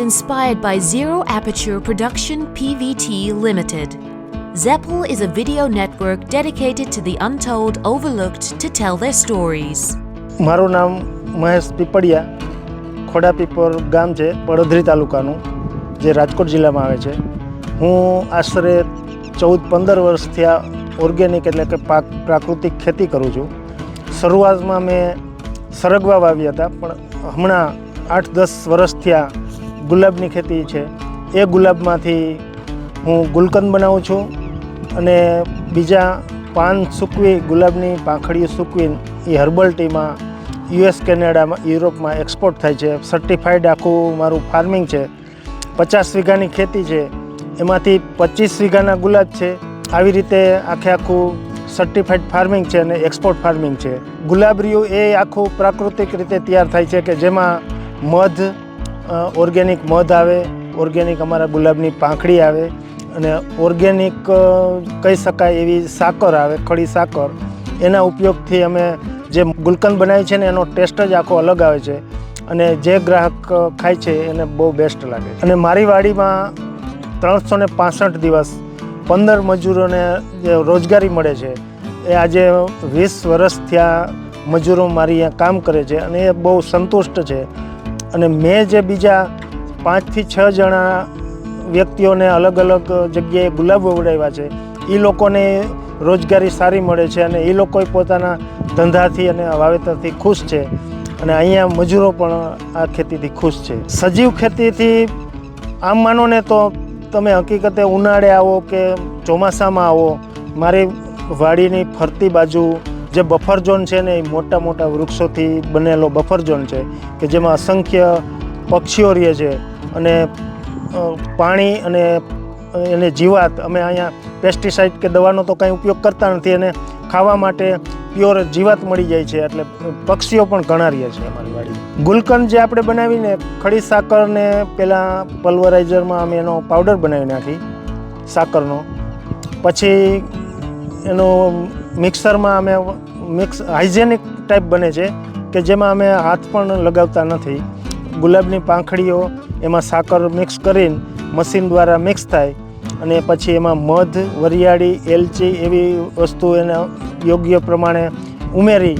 inspired by Zero Aperture Production PVT Limited. Zeppel is a video network dedicated to the untold, overlooked to tell their stories. મારું નામ મહેશ પીપળિયા ખોડાપીપર ગામ છે પડોદરી તાલુકાનું જે રાજકોટ જિલ્લામાં આવે છે હું આશરે ચૌદ પંદર વર્ષથી આ ઓર્ગેનિક એટલે કે પાક પ્રાકૃતિક ખેતી કરું છું શરૂઆતમાં મેં સરગવા વાવ્યા હતા પણ હમણાં આઠ દસ વર્ષથી આ ગુલાબની ખેતી છે. એ ગુલાબમાંથી હું ગુલકંદ બનાવું છું અને બીજા પાન સૂકવી ગુલાબની પાંખડીઓ સૂકવી એ હર્બલ ટીમાં યુએસ, કેનેડામાં, યુરોપમાં એક્સપોર્ટ થાય છે. સર્ટિફાઈડ આખું મારું ફાર્મિંગ છે. પચાસ વીઘાની ખેતી છે. એમાંથી પચીસ વીઘાના ગુલાબ છે. આવી રીતે આખે આખું સર્ટિફાઈડ ફાર્મિંગ છે અને એક્સપોર્ટ ફાર્મિંગ છે. ગુલાબરિયું એ આખું પ્રાકૃતિક રીતે તૈયાર થાય છે કે જેમાં મધ ઓર્ગેનિક મધ આવે, ઓર્ગેનિક અમારા ગુલાબની પાંખડી આવે અને ઓર્ગેનિક કહી શકાય એવી સાકર આવે ખડી સાકર. એના ઉપયોગથી અમે જે ગુલકંદ બનાવી છે ને, એનો ટેસ્ટ જ આખો અલગ આવે છે અને જે ગ્રાહક ખાય છે એને બહુ બેસ્ટ લાગે છે. અને મારી વાડીમાં ત્રણસો ને પાસઠ દિવસ પંદર મજૂરોને જે રોજગારી મળે છે, એ આજે વીસ વર્ષ થયા મજૂરો મારી અહીંયા કામ કરે છે અને એ બહુ સંતુષ્ટ છે. અને મેં જે બીજા પાંચથી છ જણા વ્યક્તિઓને અલગ અલગ જગ્યાએ ગુલાબ વવડાવ્યા છે એ લોકોને રોજગારી સારી મળે છે અને એ લોકો પોતાના ધંધાથી અને વાવેતરથી ખુશ છે અને અહીંયા મજૂરો પણ આ ખેતીથી ખુશ છે. સજીવ ખેતીથી આમ માનો ને તો તમે હકીકતે ઉનાળે આવો કે ચોમાસામાં આવો, મારી વાડીની ફરતી બાજુ જે બફર ઝોન છે ને એ મોટા મોટા વૃક્ષોથી બનેલો બફર ઝોન છે, કે જેમાં અસંખ્ય પક્ષીઓ રહે છે અને પાણી અને એને જીવાત. અમે અહીંયા પેસ્ટિસાઇડ કે દવાનો તો કાંઈ ઉપયોગ કરતા નથી અને ખાવા માટે પ્યોર જીવાત મળી જાય છે, એટલે પક્ષીઓ પણ ઘણા રહે છે અમારી વાડી ગુલકંદ જે આપણે બનાવીને ખડી સાકરને પહેલાં પલ્વરાઇઝરમાં અમે એનો પાવડર બનાવી નાખી, સાકરનો. પછી એનો મિક્સરમાં અમે મિક્સ હાઇજેનિક ટાઈપ બને છે કે જેમાં અમે હાથ પણ લગાવતા નથી. ગુલાબની પાંખડીઓ એમાં સાકર મિક્સ કરીને મશીન દ્વારા મિક્સ થાય અને પછી એમાં મધ, વરિયાળી, એલચી એવી વસ્તુ એને યોગ્ય પ્રમાણે ઉમેરી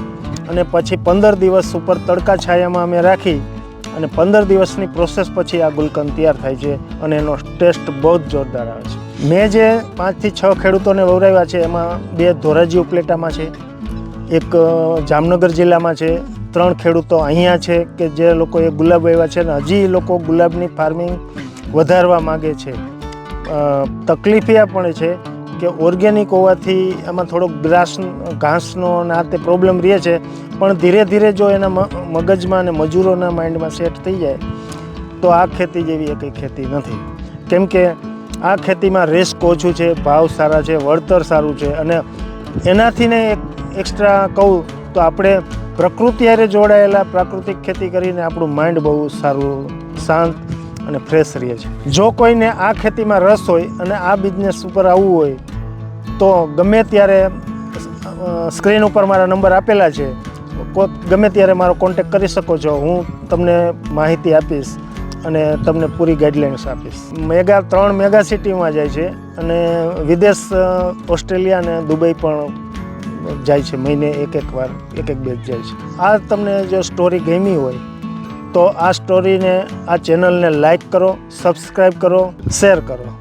અને પછી પંદર દિવસ ઉપર તડકા છાયામાં અમે રાખી અને પંદર દિવસની પ્રોસેસ પછી આ ગુલકંદ તૈયાર થાય છે અને એનો ટેસ્ટ બહુ જ જોરદાર આવે છે. મેં જે પાંચથી છ ખેડૂતોને વવરાવ્યા છે, એમાં બે ધોરાજી ઉપલેટામાં છે એક જામનગર જિલ્લામાં છે. ત્રણ ખેડૂતો અહીંયા છે કે જે લોકોએ ગુલાબ વાવ્યા છે અને હજી લોકો ગુલાબની ફાર્મિંગ વધારવા માગે છે. તકલીફ એ પણ છે કે ઓર્ગેનિક હોવાથી એમાં થોડોક ગ્રાસ, ઘાસનો આ તે પ્રોબ્લેમ રહે છે. પણ ધીરે ધીરે જો એના મગજમાં અને મજૂરોના માઇન્ડમાં સેટ થઈ જાય, તો આ ખેતી જેવી એ કંઈ ખેતી નથી. કેમ કે આ ખેતીમાં રિસ્ક ઓછું છે, ભાવ સારા છે, વળતર સારું છે અને એનાથી ને એક એક્સ્ટ્રા કહું તો આપણે પ્રકૃતિ હારે જોડાયેલા પ્રાકૃતિક ખેતી કરીને આપણું માઇન્ડ બહુ સારું, શાંત અને ફ્રેશ રહે છે. જો કોઈને આ ખેતીમાં રસ હોય અને આ બિઝનેસ ઉપર આવવું હોય, તો ગમે ત્યારે સ્ક્રીન ઉપર મારા નંબર આપેલા છે ગમે ત્યારે મારો કોન્ટેક કરી શકો છો, હું તમને માહિતી આપીશ અને તમને પૂરી ગાઈડલાઇન્સ આપીશ. મેગા, ત્રણ મેગા સિટીમાં જાય છે અને વિદેશ ઓસ્ટ્રેલિયા અને દુબઈ પણ જાય છે, મહિને એક એક વાર, એક એક બેચ જાય છે. આ તમને જો સ્ટોરી ગમી હોય, તો આ સ્ટોરીને આ ચેનલને લાઈક કરો સબસ્ક્રાઈબ કરો શેર કરો.